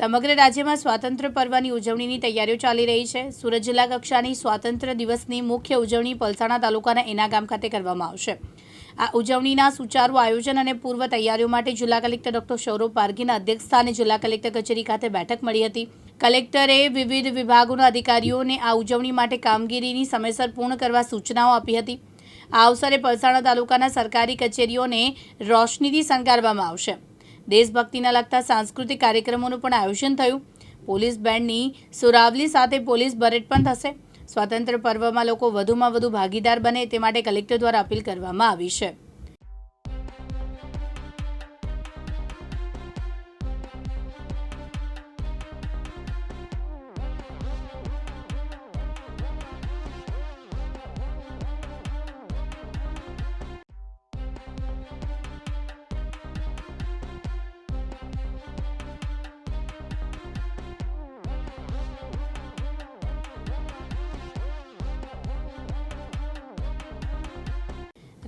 સમગ્ર રાજ્યમાં સ્વાતંત્ર્ય પર્વની ઉજવણીની તૈયારીઓ ચાલી રહી છે. સુરત જિલ્લા કક્ષાની સ્વાતંત્ર્ય દિવસની મુખ્ય ઉજવણી પલસાણા તાલુકાના એના ગામ ખાતે કરવામાં આવશે. આ ઉજવણીના સુચારુ આયોજન અને પૂર્વ તૈયારીઓ માટે જિલ્લા કલેક્ટર ડોક્ટર સૌરભ પારઘીના અધ્યક્ષસ્થાને જિલ્લા કલેક્ટર કચેરી ખાતે બેઠક મળી હતી. કલેક્ટરે વિવિધ વિભાગોના અધિકારીઓને આ ઉજવણી માટે કામગીરીની સમયસર પૂર્ણ કરવા સૂચનાઓ આપી હતી. આ અવસરે પલસાણા તાલુકાના સરકારી કચેરીઓને રોશનીથી શણગારવામાં આવશે. દેશભક્તિના લગતા સાંસ્કૃતિક કાર્યક્રમોનું પણ આયોજન થયું. પોલીસ બેન્ડની સુરાવલી સાથે પોલીસ પરેડ પણ થશે. સ્વાતંત્ર્ય પર્વમાં લોકો વધુમાં વધુ ભાગીદાર બને તે માટે કલેક્ટર દ્વારા અપીલ કરવામાં આવી છે.